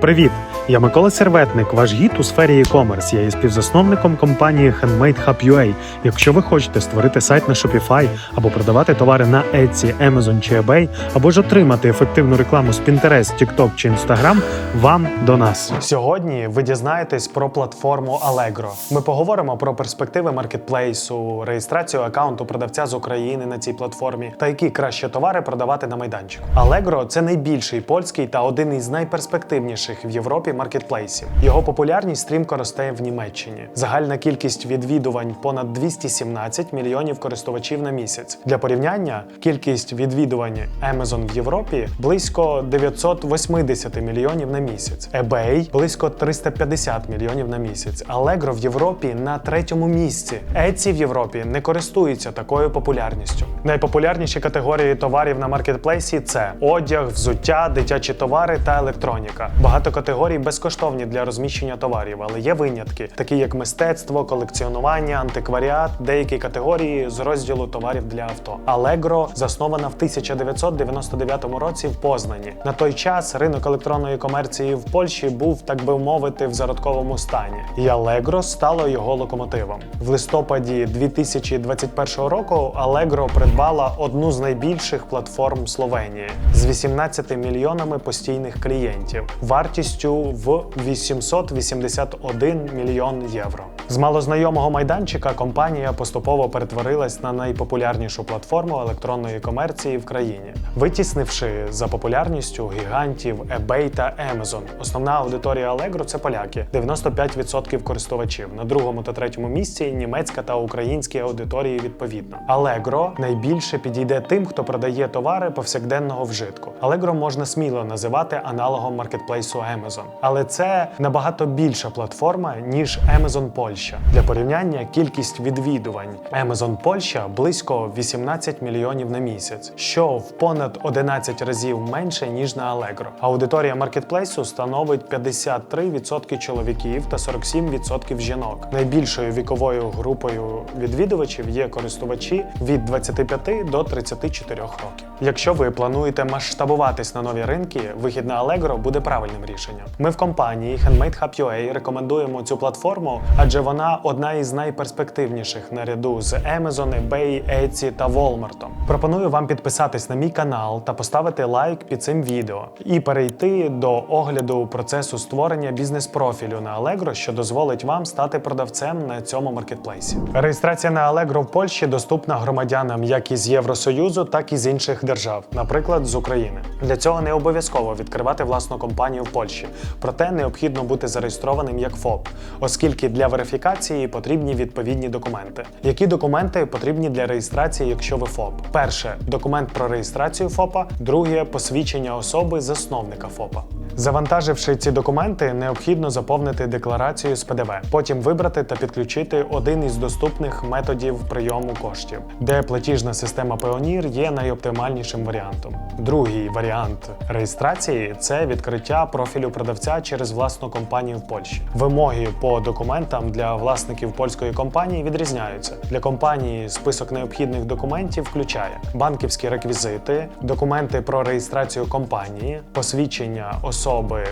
Привіт! Я Микола Серветник, ваш гід у сфері e-commerce. Я є співзасновником компанії Handmade Hub UA. Якщо ви хочете створити сайт на Shopify або продавати товари на Etsy, Amazon чи eBay, або ж отримати ефективну рекламу з Pinterest, TikTok чи Instagram, вам до нас. Сьогодні ви дізнаєтесь про платформу Allegro. Ми поговоримо про перспективи маркетплейсу, реєстрацію аккаунту продавця з України на цій платформі та які краще товари продавати на майданчику. Allegro – це найбільший польський та один із найперспективніших в Європі маркетплейсів. Його популярність стрімко росте в Німеччині. Загальна кількість відвідувань понад 217 мільйонів користувачів на місяць. Для порівняння, кількість відвідувань Amazon в Європі близько 980 мільйонів на місяць, eBay близько 350 мільйонів на місяць. Allegro в Європі на третьому місці. Etsy в Європі не користується такою популярністю. Найпопулярніші категорії товарів на маркетплейсі це одяг, взуття, дитячі товари та електроніка. Багато категорій безкоштовні для розміщення товарів, але є винятки, такі як мистецтво, колекціонування, антикваріат, деякі категорії з розділу товарів для авто. Allegro заснована в 1999 році в Познані. На той час ринок електронної комерції в Польщі був, так би мовити, в зародковому стані, і Allegro стало його локомотивом. В листопаді 2021 року Allegro придбала одну з найбільших платформ Словенії з 18 мільйонами постійних клієнтів, вартістю в 881 мільйон євро. З малознайомого майданчика компанія поступово перетворилась на найпопулярнішу платформу електронної комерції в країні, витіснивши за популярністю гігантів eBay та Amazon. Основна аудиторія Allegro – це поляки, 95% користувачів. На другому та третьому місці німецька та українські аудиторії відповідно. Allegro найбільше підійде тим, хто продає товари повсякденного вжитку. Allegro можна сміло називати аналогом маркетплейсу Amazon. Але це набагато більша платформа, ніж Amazon Польща. Для порівняння кількість відвідувань Amazon Польща близько 18 мільйонів на місяць, що в понад 11 разів менше ніж на Allegro. Аудиторія маркетплейсу становить 53% чоловіків та 47% жінок. Найбільшою віковою групою відвідувачів є користувачі від 25 до 34 років. Якщо ви плануєте масштабуватись на нові ринки, вихід на Allegro буде правильним рішенням. Ми в компанії Handmade Hub рекомендуємо цю платформу, адже вона одна із найперспективніших наряду з Amazon, eBay, Etsy та Walmart. Пропоную вам підписатись на мій канал та поставити лайк під цим відео і перейти до огляду процесу створення бізнес-профілю на Allegro, що дозволить вам стати продавцем на цьому маркетплейсі. Реєстрація на Allegro в Польщі доступна громадянам як із Євросоюзу, так і з інших держав, наприклад, з України. Для цього не обов'язково відкривати власну компанію в Польщі, проте необхідно бути зареєстрованим як ФОП, оскільки для верифікації потрібні відповідні документи. Які документи потрібні для реєстрації, якщо ви ФОП? Перше документ про реєстрацію ФОПа, друге посвідчення особи засновника ФОПа. Завантаживши ці документи, необхідно заповнити декларацію з ПДВ, потім вибрати та підключити один із доступних методів прийому коштів, де платіжна система Payoneer є найоптимальнішим варіантом. Другий варіант реєстрації це відкриття профілю продавця через власну компанію в Польщі. Вимоги по документам для власників польської компанії відрізняються. Для компанії список необхідних документів включає банківські реквізити, документи про реєстрацію компанії, посвідчення особи,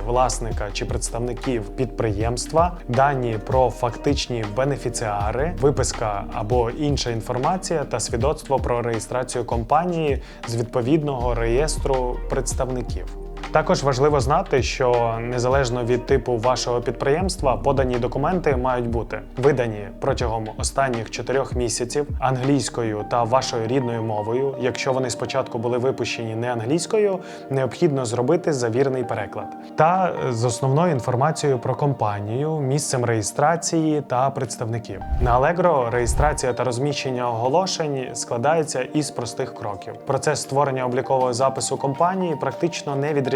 власника чи представників підприємства, дані про фактичні бенефіціари, виписка або інша інформація та свідоцтво про реєстрацію компанії з відповідного реєстру представників. Також важливо знати, що незалежно від типу вашого підприємства, подані документи мають бути видані протягом останніх 4 місяців англійською та вашою рідною мовою. Якщо вони спочатку були випущені не англійською, необхідно зробити завірений переклад та з основною інформацією про компанію, місцем реєстрації та представників. На Allegro реєстрація та розміщення оголошень складається із простих кроків. Процес створення облікового запису компанії практично не відрізняється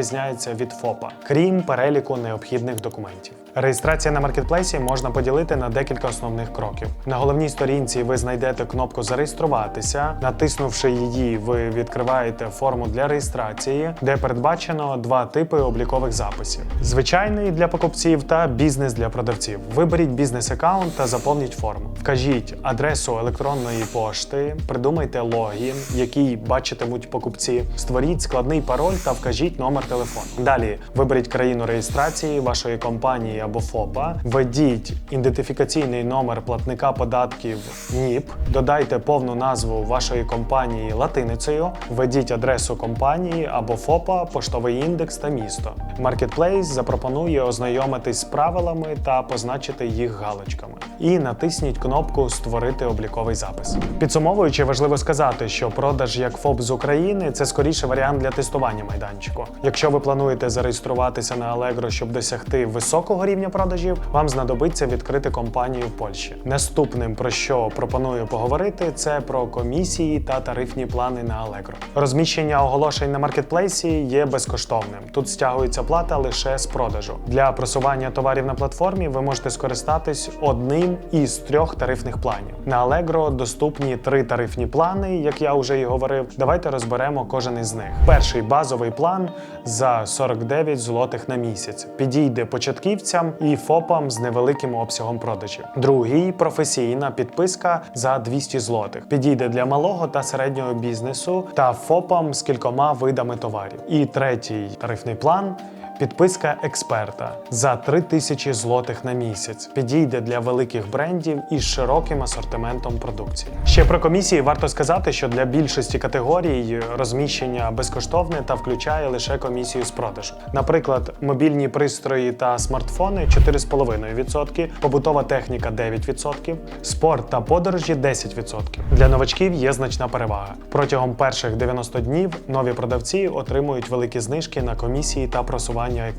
від ФОПа, крім переліку необхідних документів. Реєстрація на маркетплейсі можна поділити на декілька основних кроків. На головній сторінці ви знайдете кнопку Зареєструватися. Натиснувши її, ви відкриваєте форму для реєстрації, де передбачено два типи облікових записів: звичайний для покупців та бізнес для продавців. Виберіть бізнес-аккаунт та заповніть форму. Вкажіть адресу електронної пошти, придумайте логін, який бачитимуть покупці. Створіть складний пароль та вкажіть номер телефону. Далі виберіть країну реєстрації вашої компанії або ФОПа, введіть ідентифікаційний номер платника податків НІП, додайте повну назву вашої компанії латиницею, введіть адресу компанії або ФОПа, поштовий індекс та місто. Marketplace запропонує ознайомитись з правилами та позначити їх галочками. І натисніть кнопку Створити обліковий запис. Підсумовуючи, важливо сказати, що продаж як ФОП з України це скоріше варіант для тестування майданчику. Якщо ви плануєте зареєструватися на Allegro, щоб досягти високого рівня продажів, вам знадобиться відкрити компанію в Польщі. Наступним про що пропоную поговорити, це про комісії та тарифні плани на Allegro. Розміщення оголошень на маркетплейсі є безкоштовним. Тут стягується плата лише з продажу. Для просування товарів на платформі ви можете скористатись одним із трьох тарифних планів. На Allegro доступні три тарифні плани, як я вже і говорив. Давайте розберемо кожен із них. Перший базовий план за 49 злотих на місяць. Підійде початківцям і ФОПам з невеликим обсягом продажів. Другий професійна підписка за 200 злотих. Підійде для малого та середнього бізнесу та ФОПам з кількома видами товарів. І третій тарифний план. Підписка експерта за 3000 злотих на місяць підійде для великих брендів із широким асортиментом продукції. Ще про комісії варто сказати, що для більшості категорій розміщення безкоштовне та включає лише комісію з продажу. Наприклад, мобільні пристрої та смартфони 4,5%, побутова техніка 9%, спорт та подорожі 10%. Для новачків є значна перевага. Протягом перших 90 днів нові продавці отримують великі знижки на комісії та просування Nyai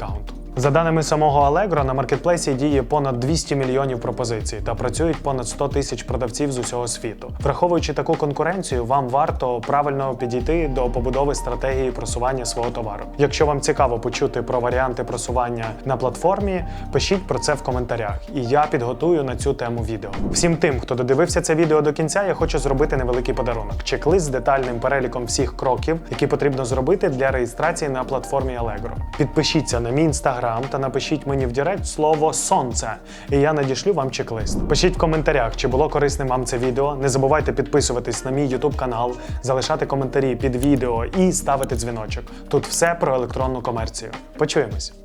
За даними самого Allegro, на маркетплейсі діє понад 200 мільйонів пропозицій та працюють понад 100 тисяч продавців з усього світу. Враховуючи таку конкуренцію, вам варто правильно підійти до побудови стратегії просування свого товару. Якщо вам цікаво почути про варіанти просування на платформі, пишіть про це в коментарях, і я підготую на цю тему відео. Всім тим, хто додивився це відео до кінця, я хочу зробити невеликий подарунок: чек-лист з детальним переліком всіх кроків, які потрібно зробити для реєстрації на платформі Allegro. Підпишіться на мій інстаграм та напишіть мені в Директ слово сонце, і я надішлю вам чек-лист. Пишіть в коментарях, чи було корисним вам це відео. Не забувайте підписуватись на мій YouTube канал, залишати коментарі під відео і ставити дзвіночок. Тут все про електронну комерцію. Почуємось!